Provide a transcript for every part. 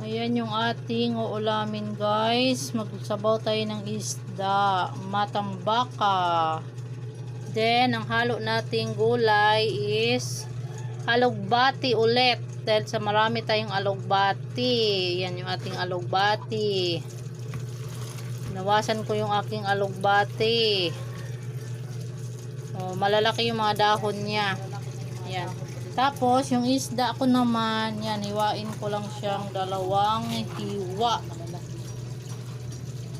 Ayan yung ating uulamin guys. Magsabaw tayo ng isda. Matambaka. Then, ang halo nating gulay is alugbati ulit. Dahil sa marami tayong alugbati. Yan yung ating alugbati. Nawasan ko yung aking alugbati. Oh, malalaki yung mga dahon niya. Yan. Tapos, yung isda ko naman, yan, hiwain ko lang siyang dalawang hiwa.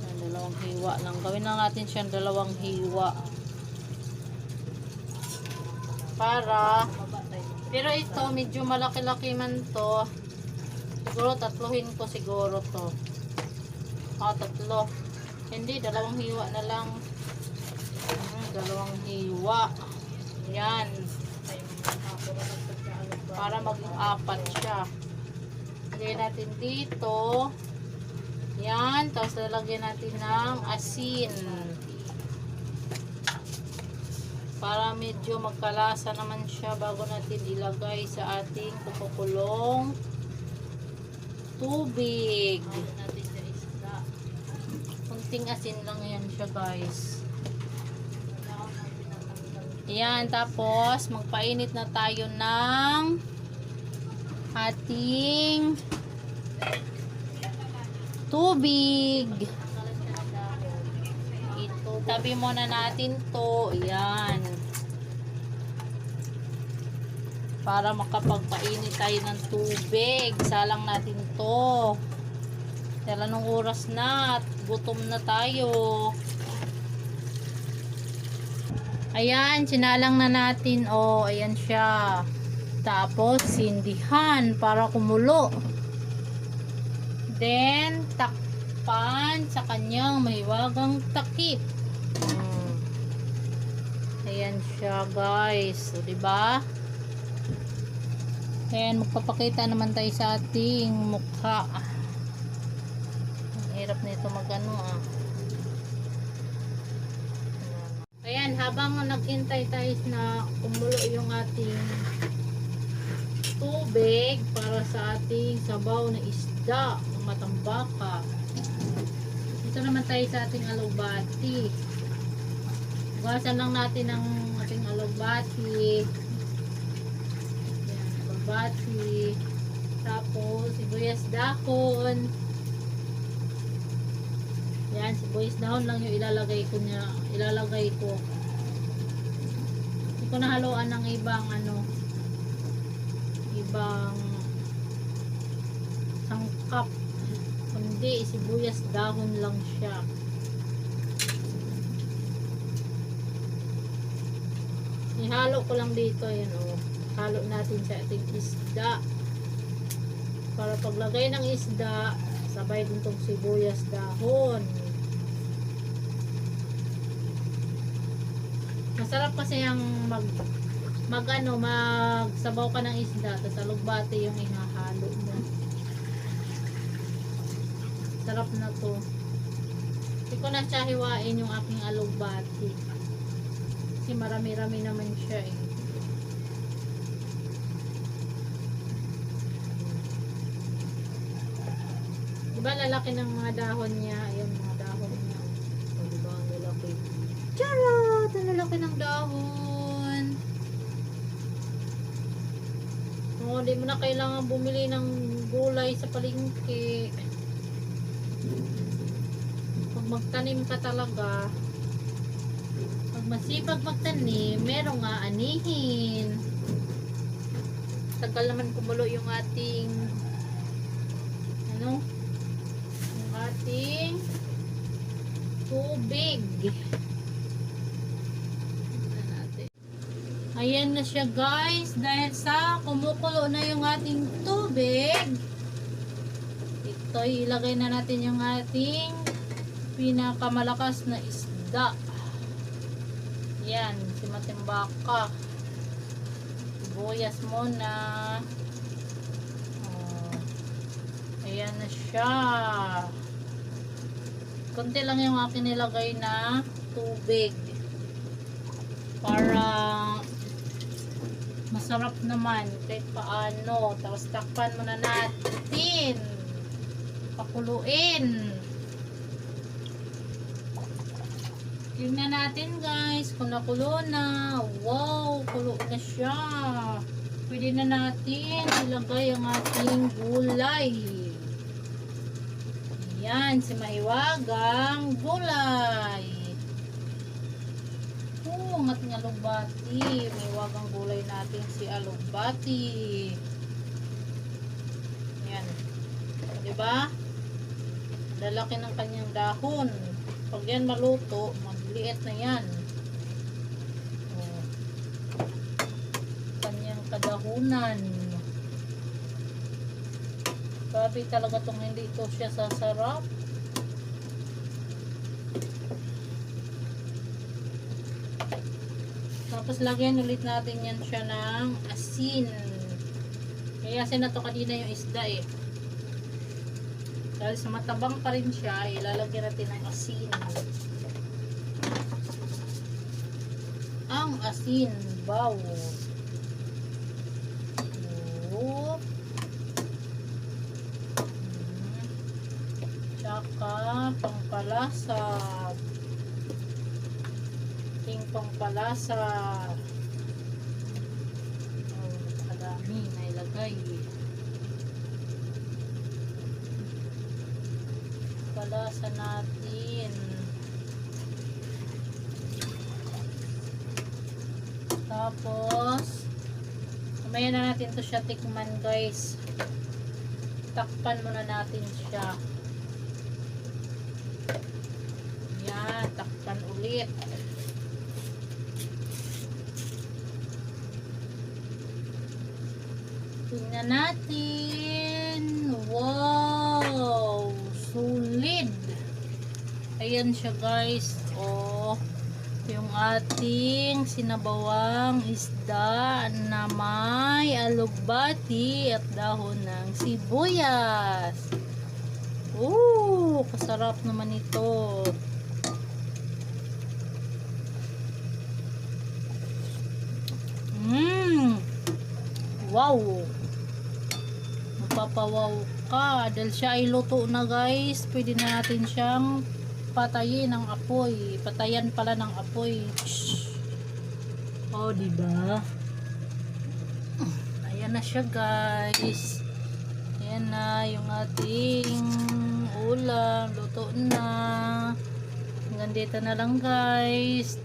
Yan, dalawang hiwa lang. Gawin lang natin siyang dalawang hiwa. Para, pero ito, medyo malaki-laki man to. Siguro, tatluhin ko siguro to. Ah, tatlo. Hindi, dalawang hiwa na lang. Hmm, dalawang hiwa. Yan para maging apat siya. Lagyan natin dito. Yan. Tapos lalagyan natin ng asin. Para medyo magkalasa naman siya bago natin ilagay sa ating kukulong tubig. Kunting asin lang yan siya guys. Ayan, tapos magpainit na tayo ng ating tubig. Ito, tabi muna natin to. Ayan. Para makapagpainit tayo ng tubig. Salang natin to. Dahil anong oras na at gutom na tayo. Ayan, sinalang na natin. Oh, ayan siya. Tapos, sindihan para kumulo. Then, takpan sa kanyang mahiwagang takip. Hmm. Ayan siya, guys. So, diba? Ayan, magpapakita naman tayo sa ating mukha. Ang hirap nito magano ah. Ayan, habang naghintay tayo na kumulo yung ating tubig para sa ating sabaw na isda, ng matambaka. Ito naman tayo sa ating alubati. Gawasan lang natin ang ating alubati. Ayan, alubati. Tapos, sibuyas dahon. Yan, sibuyas dahon lang yung ilalagay ko niya, ilalagay ko. Ko nahaluan ng ibang ano, ibang sangkap. Kundi, sibuyas dahon lang siya. Ihalo ko lang dito, yan o. Halo natin sa ating isda. Para paglagay ng isda, sabay din tong sibuyas dahon. Masarap kasi ang mag mag ano, magsabaw ka ng isda tapos alugbate yung ihahalo mo. Sarap na to. Hindi ko na siya hiwain yung aking alugbate. Kasi marami-rami naman siya eh. Diba lalaki ng mga dahon niya? Ayun, mga dahon niya. O, diba ang lalaki? Charot! Ang lalaki ng dahon. O, di mo na kailangan bumili ng gulay sa palengke. Pag magtanim ka talaga, pag masipag magtanim, merong nga anihin. Tagal naman kumulo yung ating ano, yung ating tubig. Tingnan Ayan na siya guys. Dahil sa kumukulo na yung ating tubig. Ito ilagay na natin yung ating pinakamalakas na isda. Yan. Si Matimbaka. Sibuyas muna. Oh. Ayan na siya. Konti lang yung akin nilagay na tubig. Para masarap naman kahit paano. Tapos takpan muna natin. Pakuluin. Tingnan natin guys kung nakulo na. Wow, kulo na siya. Pwede na natin ilagay ang ating gulay. Yan, si mahiwagang gulay. Oo, ang ating alugbati. Mahiwagang gulay natin si alugbati. Yan. Diba? Lalaki ng kanyang dahon. Pag yan maluto, magliit na yan. Oh. Kanyang kadahunan. Grabe talaga tong hindi ito siya sasarap. Tapos lagyan ulit natin yan siya ng asin. Kaya asin na to kanina yung isda eh. Dahil sa matabang pa rin siya, ilalagyan natin ng asin. Ang asin, baw. Oop. Mm. Tsaka, pangpalasa. Ting pangpalasa. Oh, kadami na ilagay. Palasa natin. Tapos, mamaya na natin to siya tikman guys. Takpan muna natin siya. Yan, takpan ulit. Tingnan natin. Wow! Solid! Ayan siya guys. Oh, yung ating sinabawang isda na may alugbati at dahon ng sibuyas. Ooh, kasarap naman ito. Mmm! Wow! Mapapawaw ka. Dahil siya ay luto na guys, pwede na natin siyang patayin ng apoy. Patayan pala ng apoy. Oh, di ba? Ayan na siya guys. Ayan na yung ating ulam. Luto na. Hanggang na lang guys.